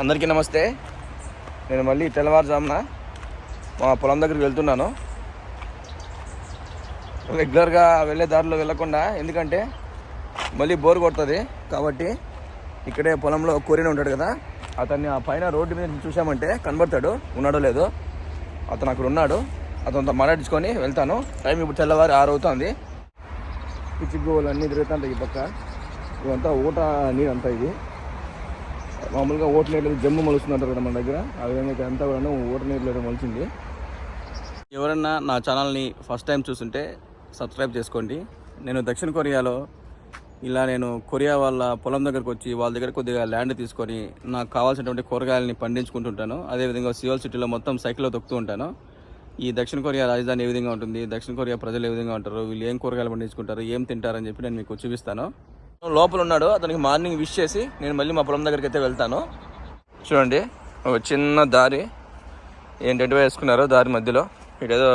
అందరికీ నమస్తే. నేను మళ్ళీ తెల్లవారుజామున మా పొలం దగ్గరికి వెళ్తున్నాను. రెగ్యులర్గా వెళ్ళే దారిలో వెళ్ళకుండా ఎందుకంటే మళ్ళీ బోర్ కొడుతుంది కాబట్టి ఇక్కడే పొలంలో కోరిన ఉంటాడు కదా అతన్ని ఆ పైన రోడ్డు మీద చూసామంటే కనబడతాడు ఉన్నాడో లేదో. అతను అక్కడ ఉన్నాడు అతనితో మాట్లాడించుకొని వెళ్తాను. టైం ఇప్పుడు తెల్లవారు ఆరు అవుతుంది. పిచ్చి గోవులు అన్నీ తిరుగుతుంటాయి ఈ పక్క. ఇవంతా ఊట నీరు అంతా ఇది. మామూలుగా ఓటు నీళ్ళు జమ్ము మలుస్తుంటారు కదా మన దగ్గర. ఆ విధంగా ఇక్కడ అంతా కూడా ఓటు నీళ్ళు మలిచింది. ఎవరన్నా నా ఛానల్ని ఫస్ట్ టైం చూస్తుంటే సబ్స్క్రైబ్ చేసుకోండి. నేను దక్షిణ కొరియాలో ఇలా నేను కొరియా వాళ్ళ పొలం దగ్గరకు వచ్చి వాళ్ళ దగ్గర కొద్దిగా ల్యాండ్ తీసుకొని నాకు కావాల్సినటువంటి కూరగాయలని పండించుకుంటుంటాను. అదేవిధంగా సియోల్ సిటీలో మొత్తం సైకిల్లో తొక్కుతూ ఉంటాను. ఈ దక్షిణ కొరియా రాజధాని ఏ విధంగా ఉంటుంది దక్షిణ కొరియా ప్రజలు ఏ విధంగా ఉంటారు వీళ్ళు ఏం కూరగాయలు పండించుకుంటారు ఏం తింటారని చెప్పి నేను మీకు చూపిస్తాను. లోపల ఉన్నాడు అతనికి మార్నింగ్ విష్ చేసి నేను మళ్ళీ మా పొలం దగ్గరికి అయితే వెళ్తాను. చూడండి ఒక చిన్న దారి. ఏంటంటే వేసుకున్నారు దారి మధ్యలో. ఇటేదో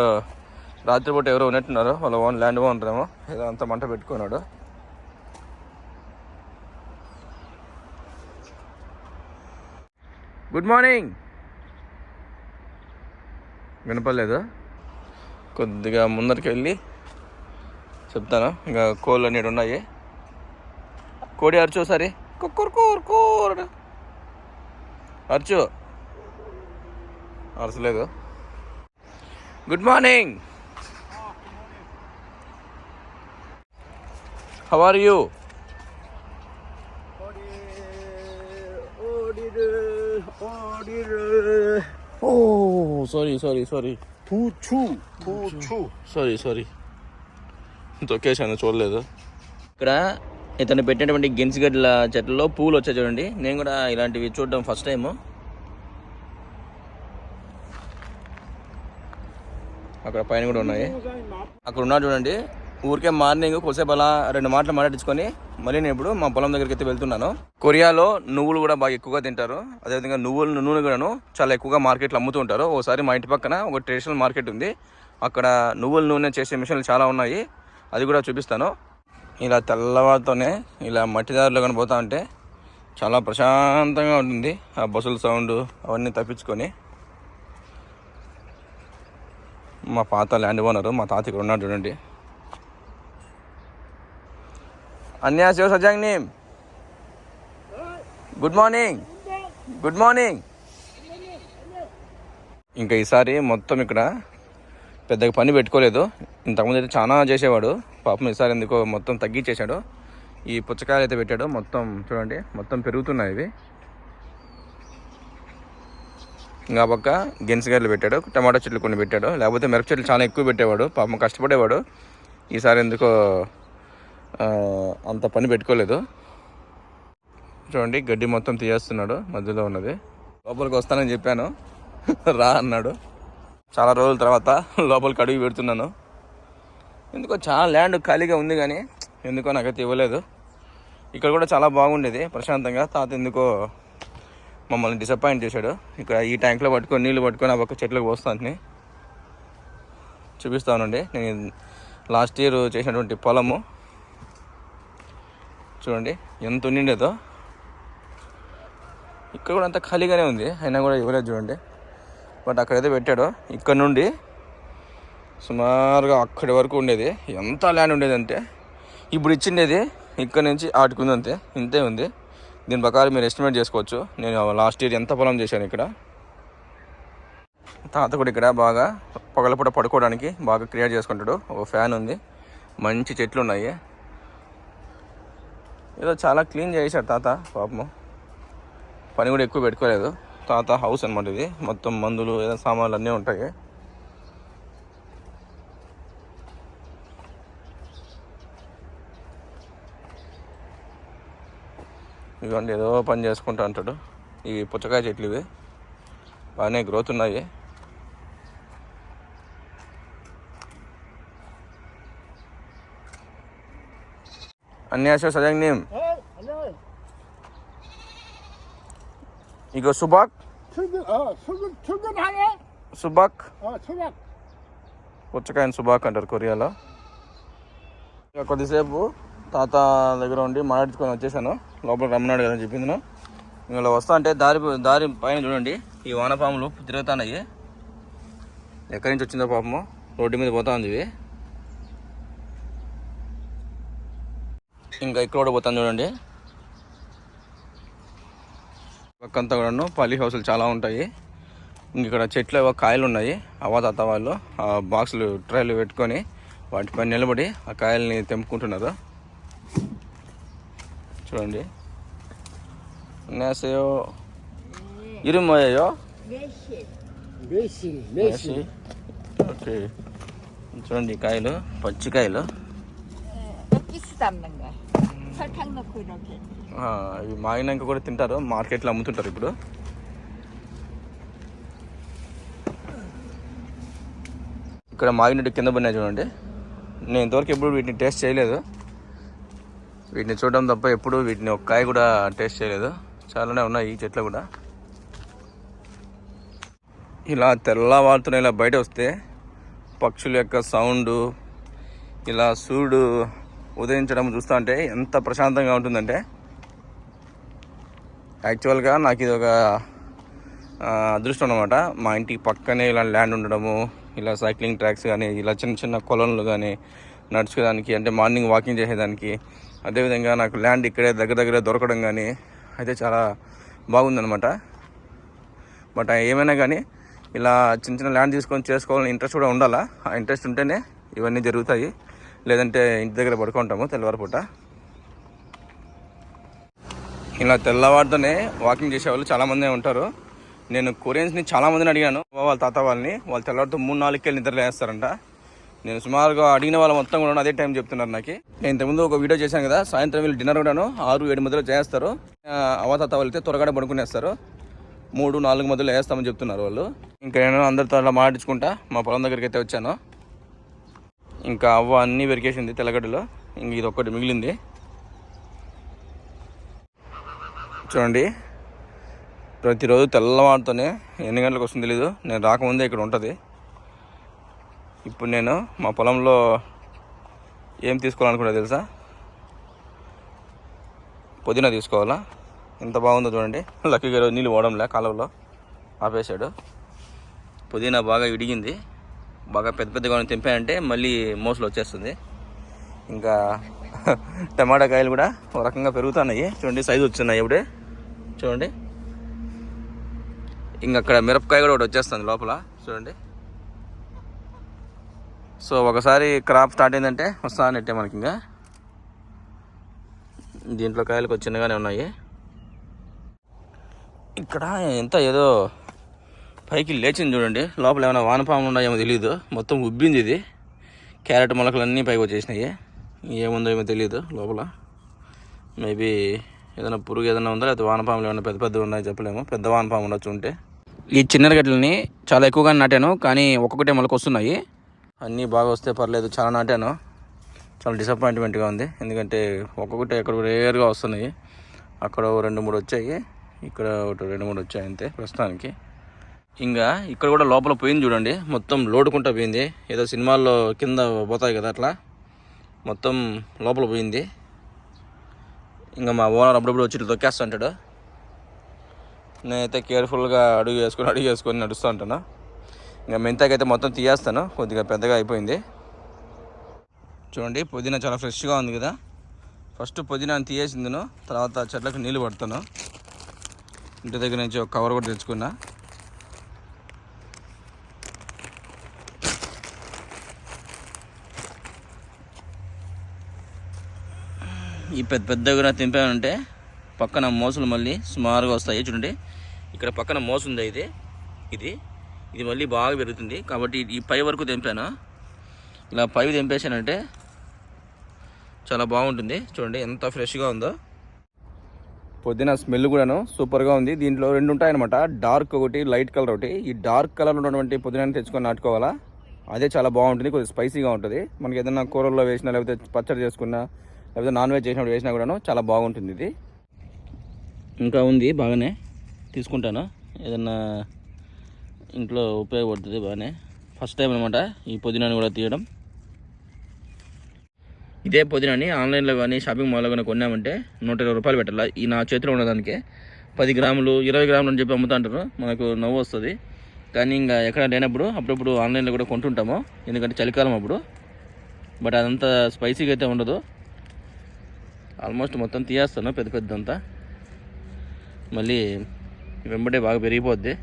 రాత్రిపూట ఎవరో ఉన్నట్టున్నారు వాళ్ళ ఓన్ ల్యాండ్ ఓనరేమో. ఏదో అంత మంట పెట్టుకున్నాడు. Good morning. వినపడలేదు? కొద్దిగా ముందరికి వెళ్ళి చెప్తాను. ఇంకా కోళ్ళు అనేవి ఉన్నాయి. కోడి అరచు సరే cooker కూర్ కూర్ అరచు అరచలేదు good morning how are you oh sorry sorry sorry 부추, 부추. Sorry sorry తొక్కేసాను చూడలేదు ఇక్కడ ఇతను పెట్టినటువంటి గెన్సిగడ్ల చెట్లలో పూలు వచ్చాయి చూడండి. నేను కూడా ఇలాంటివి చూడడం ఫస్ట్ టైం అక్కడ పైన కూడా ఉన్నాయి. అక్కడ ఉన్నాడు చూడండి. ఊరికే మార్నింగ్ కొద్దిసేపు అలా రెండు మాటలు మాట్లాడించుకొని మళ్ళీ నేను ఇప్పుడు మా పొలం దగ్గరికి అయితే వెళ్తున్నాను. కొరియాలో నువ్వులు కూడా బాగా ఎక్కువగా తింటారు. అదేవిధంగా నువ్వులు నూనె కూడాను చాలా ఎక్కువగా మార్కెట్లో అమ్ముతూ ఉంటారు. ఒకసారి మా ఇంటి పక్కన ఒక ట్రెడిషనల్ మార్కెట్ ఉంది. అక్కడ నువ్వుల నూనె చేసే మిషన్లు చాలా ఉన్నాయి. అది కూడా చూపిస్తాను. ఇలా తెల్లవారితోనే ఇలా మట్టి దారిలో కానీ పోతా ఉంటే చాలా ప్రశాంతంగా ఉంటుంది ఆ బస్సుల సౌండ్ అవన్నీ తప్పించుకొని. మా పాత ల్యాండ్ ఓనరు మా తాత ఇక్కడ ఉన్నాడు చూడండి. అన్యా శివ సజాంగ్ని గుడ్ మార్నింగ్ గుడ్ మార్నింగ్ ఇంకా ఈసారి మొత్తం ఇక్కడ పెద్దగా పని పెట్టుకోలేదు. ఇంతకుముందు అయితే చాలా చేసేవాడు. పాపం ఈసారి ఎందుకో మొత్తం తగ్గించేశాడు. ఈ పుచ్చకాయలు అయితే పెట్టాడు. మొత్తం చూడండి మొత్తం పెరుగుతున్నాయి ఇవి. ఇంకా పక్క గెన్సగాయలు పెట్టాడు టమాటా చెట్లు కొన్ని పెట్టాడు. లేకపోతే మిరప చెట్లు చాలా ఎక్కువ పెట్టేవాడు. పాపం కష్టపడేవాడు. ఈసారి ఎందుకో అంత పని పెట్టుకోలేదు. చూడండి గడ్డి మొత్తం తీయేస్తున్నాడు. మధ్యలో ఉన్నది. లోపలికి వస్తానని చెప్పాను. రా అన్నాడు. చాలా రోజుల తర్వాత లోపలికి అడుగు పెడుతున్నాను. ఎందుకో చాలా ల్యాండ్ ఖాళీగా ఉంది కానీ ఎందుకో నాకైతే ఇవ్వలేదు. ఇక్కడ కూడా చాలా బాగుండేది. ప్రశాంతంగా తాత ఎందుకో మమ్మల్ని డిసప్పాయింట్ చేశాడు. ఇక్కడ ఈ ట్యాంక్లో పట్టుకొని నీళ్ళు పట్టుకొని ఆ పక్క చెట్లకు పోస్తాను చూపిస్తానండి నేను లాస్ట్ ఇయర్ చేసినటువంటి పొలము. చూడండి ఎంత ఉండిండేదో. ఇక్కడ కూడా అంత ఖాళీగానే ఉంది. అయినా కూడా ఇవ్వలేదు చూడండి. బట్ అక్కడైతే పెట్టాడు. ఇక్కడ నుండి సుమారుగా అక్కడి వరకు ఉండేది. ఎంత ల్యాండ్ ఉండేది అంటే ఇప్పుడు ఇచ్చిండేది ఇక్కడ నుంచి ఆటుకుంది అంతే ఇంతే ఉంది. దీని ప్రకారం మీరు ఎస్టిమేట్ చేసుకోవచ్చు. నేను లాస్ట్ ఇయర్ ఎంత పొలం చేశాను ఇక్కడ. తాత కూడా ఇక్కడ బాగా పగలపూట పడుకోవడానికి బాగా క్రియేట్ చేసుకుంటాడు. ఒక ఫ్యాన్ ఉంది. మంచి చెట్లు ఉన్నాయి. ఏదో చాలా క్లీన్ చేశాడు తాత పాపము. పని కూడా ఎక్కువ పెట్టుకోలేదు. తాత హౌస్ అనమాట ఇది. మొత్తం మందులు ఏదైనా సామాన్లు అన్నీ ఉంటాయి. ఇవ్వండి ఏదో పని చేసుకుంటా అంటాడు. ఇవి పుచ్చకాయ చెట్లు ఇవి. బాగానే గ్రోత్ ఉన్నాయి. అన్యాశ సజంగ్ నేమ్. 이거 수박? 출근, 어, 출근, 출근하네? 수박? 어, 출근. పుచ్చకాయని సుబాక్ అంటారు కొరియాలో ఇక కొద్దిసేపు తాత దగ్గర ఉండి మాట్లాడుకొని వచ్చేసాను లోపలికి రమ్మన్నాడు కదా చెప్పింది ఇలా వస్తా అంటే దారి దారి పైన చూడండి ఈ వానపాములు తిరుగుతున్నాయి ఎక్కడి నుంచి వచ్చిందో పాపము రోడ్డు మీద పోతా ఉంది ఇవి ఇంకా ఇక్కడ కూడా పోతాను చూడండి పక్కంతా కూడాను పల్లి హౌసులు చాలా ఉంటాయి. ఇక్కడ చెట్లు ఏవో కాయలు ఉన్నాయి. అవాతాత వాళ్ళు ఆ బాక్సులు ట్రైలు పెట్టుకొని వాటిపైన నిలబడి ఆ కాయల్ని తెంపుకుంటున్నారు. చూడండి. నేసయో ఇరుమయ్యో ఓకే. చూడండి కాయలు పచ్చికాయలు ఇవి మాగినాక కూడా తింటారు మార్కెట్లో అమ్ముతుంటారు ఇప్పుడు. ఇక్కడ మాగినట్టు కింద పడినాయి చూడండి. నేను ఇంతవరకు ఎప్పుడు వీటిని టేస్ట్ చేయలేదు. వీటిని చూడడం తప్ప ఎప్పుడు వీటిని ఒక కాయ కూడా టేస్ట్ చేయలేదు. చాలానే ఉన్నాయి ఈ చెట్లు కూడా. ఇలా తెల్లవారుతున్న ఇలా బయట వస్తే పక్షుల యొక్క సౌండ్ ఇలా సూర్యుడు ఉదయించడం చూస్తూ ఉంటే ఎంత ప్రశాంతంగా ఉంటుందంటే యాక్చువల్గా నాకు ఇది ఒక అదృష్టం అనమాట మా ఇంటికి పక్కనే ఇలా ల్యాండ్ ఉండడము ఇలా సైక్లింగ్ ట్రాక్స్ కానీ ఇలా చిన్న చిన్న కొలన్లు కానీ నడుచుకోవడానికి అంటే మార్నింగ్ వాకింగ్ చేసేదానికి అదేవిధంగా నాకు ల్యాండ్ ఇక్కడే దగ్గర దగ్గర దొరకడం కానీ అయితే చాలా బాగుందనమాట బట్ ఏమైనా కానీ ఇలా చిన్న చిన్న ల్యాండ్ తీసుకొని చేసుకోవాలని ఇంట్రెస్ట్ కూడా ఉండాలా? ఆ ఇంట్రెస్ట్ ఉంటేనే ఇవన్నీ జరుగుతాయి. లేదంటే ఇంటి దగ్గర పడుకుంటాము తెల్లవారిపూట ఇలా తెల్లవారితోనే వాకింగ్ చేసేవాళ్ళు చాలామందే ఉంటారు. నేను కొరియన్స్ని చాలామందిని అడిగాను. వాళ్ళ తాత వాళ్ళని. వాళ్ళు తెల్లవారితో మూడు నాలుగుకెళ్ళి నిద్ర లేస్తారంట. నేను సుమారుగా అడిగిన వాళ్ళ మొత్తం కూడా అదే టైం చెప్తున్నారు నాకు. నేను ఇంతకుముందు ఒక వీడియో చేశాను కదా సాయంత్రం వీళ్ళు డిన్నర్ కూడాను ఆరు ఏడు మధ్యలో చేస్తారు. అవతాత వెళ్తే త్వరగా పడుకునేస్తారు. మూడు నాలుగు మధ్యలో వేస్తామని చెప్తున్నారు వాళ్ళు. ఇంకా నేను అందరితో అలా మాట్లాడించుకుంటా. మా పొలం దగ్గరికి అయితే వచ్చాను. ఇంకా అవ్వ అన్నీ వెరికేసింది తెల్లగడ్డలో. ఇంక ఇది ఒక్కటి మిగిలింది. చూడండి. ప్రతిరోజు తెల్లవారితోనే ఎన్ని గంటలకు వస్తుందో తెలీదు. నేను రాకముందే ఇక్కడ ఉంటుంది. ఇప్పుడు నేను మా పొలంలో ఏం తీసుకోవాలనుకున్నా తెలుసా? పుదీనా తీసుకోవాలా? ఎంత బాగుందో చూడండి. లక్కీ గారు నీళ్ళు పోవడంలే కాలువలో. ఆపేశాడు. పుదీనా బాగా ఇడిగింది. బాగా పెద్ద పెద్దగా తెంపాయంటే మళ్ళీ మోసలు వచ్చేస్తుంది. ఇంకా టమాటా కాయలు కూడా ఒక రకంగా పెరుగుతున్నాయి. చూడండి సైజు వచ్చినాయి ఇప్పుడే. చూడండి. ఇంకా అక్కడ మిరపకాయ కూడా ఒకటి వచ్చేస్తుంది లోపల. చూడండి. సో ఒకసారి క్రాప్ స్టార్ట్ అయిందంటే వస్తా నెట్టే మనకి ఇంకా. దీంట్లో కాయలు కొంచెం చిన్నగానే ఉన్నాయి. ఇక్కడ ఎంత ఏదో పైకి లేచింది చూడండి. లోపల ఏమైనా వానపాములు ఉన్నాయేమో తెలియదు మొత్తం ఉబ్బింది ఇది. క్యారెట్ మొలకలు అన్నీ పైకి వచ్చేసినాయి. ఏముందో ఏమో తెలియదు లోపల. మేబీ ఏదైనా పురుగు ఏదైనా ఉందా? లేకపోతే వానపాములు ఏమైనా పెద్ద పెద్దవి ఉన్నాయో చెప్పలేము. పెద్ద వానపాము ఉండొచ్చు ఉంటే. ఈ చిన్న గడ్డలని చాలా ఎక్కువగా నాటాను. కానీ ఒక్కొక్కటే మొలక వస్తున్నాయి అన్నీ బాగా వస్తే పర్లేదు. చాలా నాటాను. చాలా డిసప్పాయింట్మెంట్గా ఉంది. ఎందుకంటే ఒక్కొక్కటి ఎక్కడ రేర్గా వస్తున్నాయి. అక్కడ రెండు మూడు వచ్చాయి. ఇక్కడ ఒకటి రెండు మూడు వచ్చాయి అంతే ప్రస్తుతానికి. ఇంకా ఇక్కడ కూడా లోపల పోయింది చూడండి. మొత్తం లోడుకుంటా పోయింది. ఏదో సినిమాల్లో కింద పోతాయి కదా అట్లా. మొత్తం లోపల పోయింది. ఇంకా మా ఓనర్ అప్పుడప్పుడు వచ్చి తొక్కేస్తూ తొక్కేస్తుంటాడు నేనైతే కేర్ఫుల్గా అడుగు వేసుకొని అడుగు వేసుకొని నడుస్తూ ఉంటాను. ఇంకా మెంతాకైతే మొత్తం తీయేస్తాను. కొద్దిగా పెద్దగా అయిపోయింది. చూడండి పుదీనా చాలా ఫ్రెష్గా ఉంది కదా. ఫస్ట్ పుదీనాని తీయేసిందను. తర్వాత చెట్లకు నీళ్ళు పడతాను. ఇంటి దగ్గర నుంచి ఒక కవర్ కూడా తెచ్చుకున్నా. ఈ పెద్ద పెద్దగా తెంపానంటే పక్కన మోసలు మళ్ళీ సుమారుగా వస్తాయి. చూడండి. ఇక్కడ పక్కన మోసం ఉంది ఇది. ఇది. ఇది మళ్ళీ బాగా పెరుగుతుంది. కాబట్టి ఈ పై వరకు తెంపాను. ఇలా పై తెంపేశానంటే చాలా బాగుంటుంది. చూడండి ఎంత ఫ్రెష్గా ఉందో. పొద్దున స్మెల్ కూడాను సూపర్గా ఉంది. దీంట్లో రెండు ఉంటాయన్నమాట. డార్క్ ఒకటి లైట్ కలర్ ఒకటి. ఈ డార్క్ కలర్ ఉన్నటువంటి పుదీనాని తెచ్చుకొని నాటుకోవాలా? అదే చాలా బాగుంటుంది. కొద్దిగా స్పైసీగా ఉంటుంది. మనకి ఏదైనా కూరల్లో వేసినా లేకపోతే పచ్చడి చేసుకున్నా లేకపోతే నాన్ వెజ్ చేసినప్పుడు వేసినా కూడాను చాలా బాగుంటుంది ఇది. ఇంకా ఉంది బాగానే. తీసుకుంటాను. ఏదన్నా ఇంట్లో ఉపయోగపడుతుంది బాగానే. ఫస్ట్ టైం అనమాట ఈ పుదీనాని కూడా తీయడం. ఇదే పుదీనాని ఆన్లైన్లో కానీ షాపింగ్ మాల్లో కానీ కొన్నామంటే నూట ఇరవై రూపాయలు పెట్టాలి. ఈ నా చేతిలో ఉన్నదానికే పది గ్రాములు ఇరవై గ్రాములు అని చెప్పి అమ్ముతుంటారు. మనకు నవ్వు వస్తుంది. కానీ ఇంకా ఎక్కడ లేనప్పుడు అప్పుడప్పుడు ఆన్లైన్లో కూడా కొంటుంటాము. ఎందుకంటే చలికాలం అప్పుడు. బట్ అదంతా స్పైసీగా అయితే ఉండదు. ఆల్మోస్ట్ మొత్తం తీయేస్తాను పెద్ద పెద్దంతా. మళ్ళీ వెంబడే బాగా పెరిగిపోద్ది.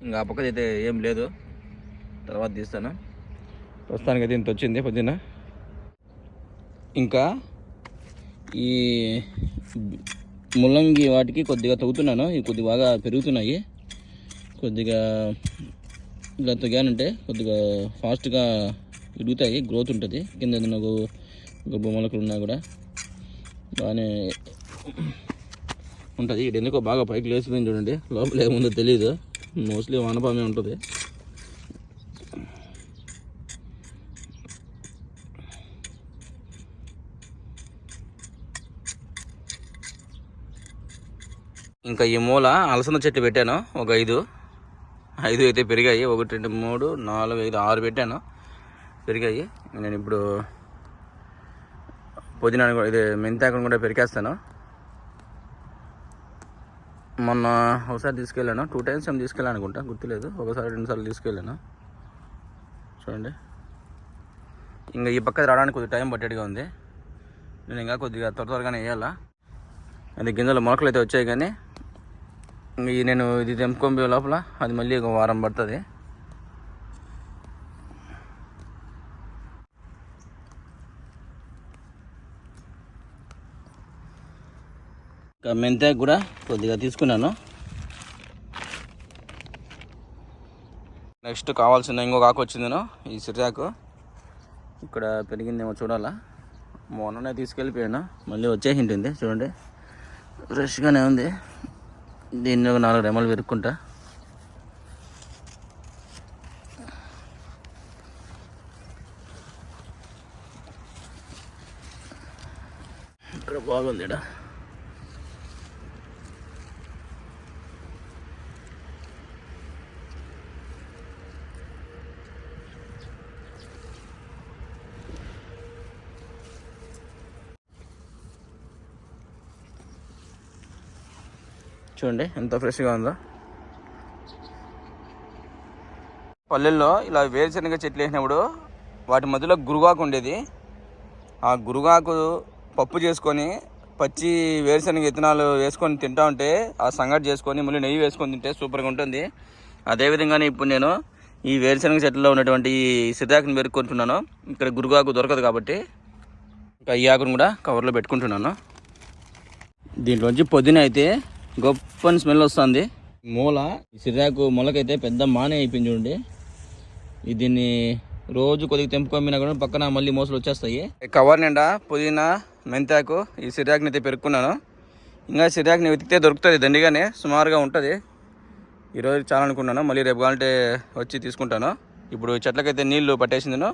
ఇంకా ఆ పక్కది అయితే ఏం లేదు. తర్వాత తీస్తాను. ప్రస్తుతానికి అయితే ఇంత వచ్చింది పొద్దున్న ఇంకా ఈ ముల్లంగి వాటికి కొద్దిగా తగ్గుతున్నాను ఇవి కొద్దిగా బాగా పెరుగుతున్నాయి. కొద్దిగా ఇలా అంటే కొద్దిగా ఫాస్ట్గా ఎదుగుతాయి గ్రోత్ ఉంటుంది. కింద ఏదైనా గొప్ప మొలకలు ఉన్నా కూడా బాగానే ఉంటుంది. ఇక్కడ ఎందుకో బాగా పైకి లేచిపోయింది చూడండి. లోపల ఏముందో తెలియదు మోస్ట్లీ వానపామే ఉంటుంది. ఇంకా ఈ మూల అలసంద చెట్టు పెట్టాను ఒక ఐదు. ఐదు అయితే పెరిగాయి. ఒకటి రెండు మూడు నాలుగు ఐదు ఆరు పెట్టాను. పెరిగాయి. నేను ఇప్పుడు పుదీనా కూడా ఇది మెంతాకును కూడా పెరికేస్తాను. మొన్న ఒకసారి తీసుకెళ్ళాను. టూ టైమ్స్ ఏమి తీసుకెళ్ళాను అనుకుంటా. గుర్తులేదు. ఒకసారి రెండు సార్లు తీసుకెళ్ళాను. చూడండి. ఇంకా ఈ పక్క రావడానికి కొద్దిగా టైం పట్టేట్టుగా ఉంది. నేను ఇంకా కొద్దిగా త్వర త్వరగానే వేయాలా? అది గింజలు మొలకలు అయితే వచ్చాయి కానీ నేను ఇది తెంపుకొని లోపల అది మళ్ళీ ఒక వారం పడుతుంది. ఇంకా మెంతాకు కూడా కొద్దిగా తీసుకున్నాను. నెక్స్ట్ కావాల్సిన ఇంకొక ఆకు వచ్చిందను ఈ సిరాకు ఇక్కడ పెరిగిందేమో చూడాలా. మొన్ననే తీసుకెళ్ళిపోయాను మళ్ళీ వచ్చేసింటుంది చూడండి. ఫ్రెష్గానే ఉంది. దీన్ని ఒక నాలుగు రెమ్మలు పెరుక్కుంటా ఇక్కడ బాగుంది ఇక్కడ చూడండి ఎంత ఫ్రెష్గా ఉందో. పల్లెల్లో ఇలా వేరుశనగ చెట్లు వేసినప్పుడు వాటి మధ్యలో గురుగాకు ఉండేది. ఆ గురుగాకు పప్పు చేసుకొని పచ్చి వేరుశనగ విత్తనాలు వేసుకొని తింటా ఉంటే ఆ సంగటి చేసుకొని మళ్ళీ నెయ్యి వేసుకొని తింటే సూపర్గా ఉంటుంది. అదేవిధంగానే ఇప్పుడు నేను ఈ వేరుశనగ చెట్లలో ఉన్నటువంటి ఈ సిద్ధాకుని పెరుక్కుంటున్నాను ఇక్కడ గురుగాకు దొరకదు కాబట్టి ఇంకా ఈ ఆకును కూడా కవర్లో పెట్టుకుంటున్నాను. దీంట్లోంచి పొద్దున అయితే గొప్ప స్మెల్ వస్తుంది. మూల ఈ సిరాకు మొలకైతే పెద్ద మానే అయిపోయింది చూడండి. ఇది దీన్ని రోజు కొద్దిగా తెంపుకోమినా కూడా పక్కన మళ్ళీ మోసలు వచ్చేస్తాయి. కవర్ నిండా పుదీనా మెంతాకు ఈ సిరాకుని అయితే పెరుక్కున్నాను. ఇంకా సిరాకుని వెతికితే దొరుకుతుంది దండిగానే సుమారుగా ఉంటుంది. ఈరోజు చాలా అనుకున్నాను మళ్ళీ రేపు కావాలంటే వచ్చి తీసుకుంటాను. ఇప్పుడు చెట్లకైతే నీళ్ళు పట్టేసిందను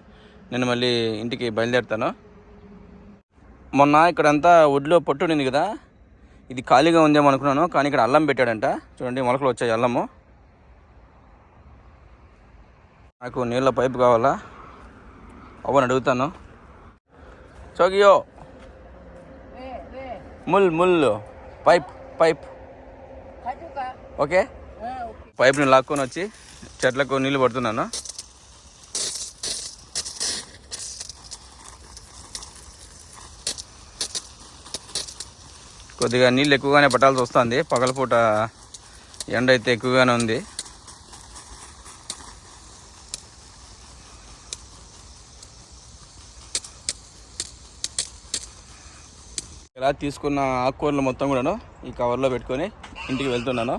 నేను మళ్ళీ ఇంటికి బయలుదేరుతాను. మొన్న ఇక్కడంతా ఒడ్లో పొట్టు ఉండింది కదా ఇది ఖాళీగా ఉందేమో అనుకున్నాను కానీ ఇక్కడ అల్లం పెట్టాడంట. చూడండి మొలకలు వచ్చాయి అల్లము. నాకు నీళ్ళ పైపు కావాలా? అవ్వని అడుగుతాను. చోగియో ముల్ ముల్. Pipe pipe. ఓకే. పైప్ని లాక్కొని వచ్చి చెట్లకు నీళ్ళు పడుతున్నాను. కొద్దిగా నీళ్ళు ఎక్కువగానే పట్టాల్సి వస్తుంది. పగలపూట ఎండ అయితే ఎక్కువగానే ఉంది. ఇలా తీసుకున్న ఆకుకూరలు మొత్తం కూడాను ఈ కవర్లో పెట్టుకొని ఇంటికి వెళ్తున్నాను.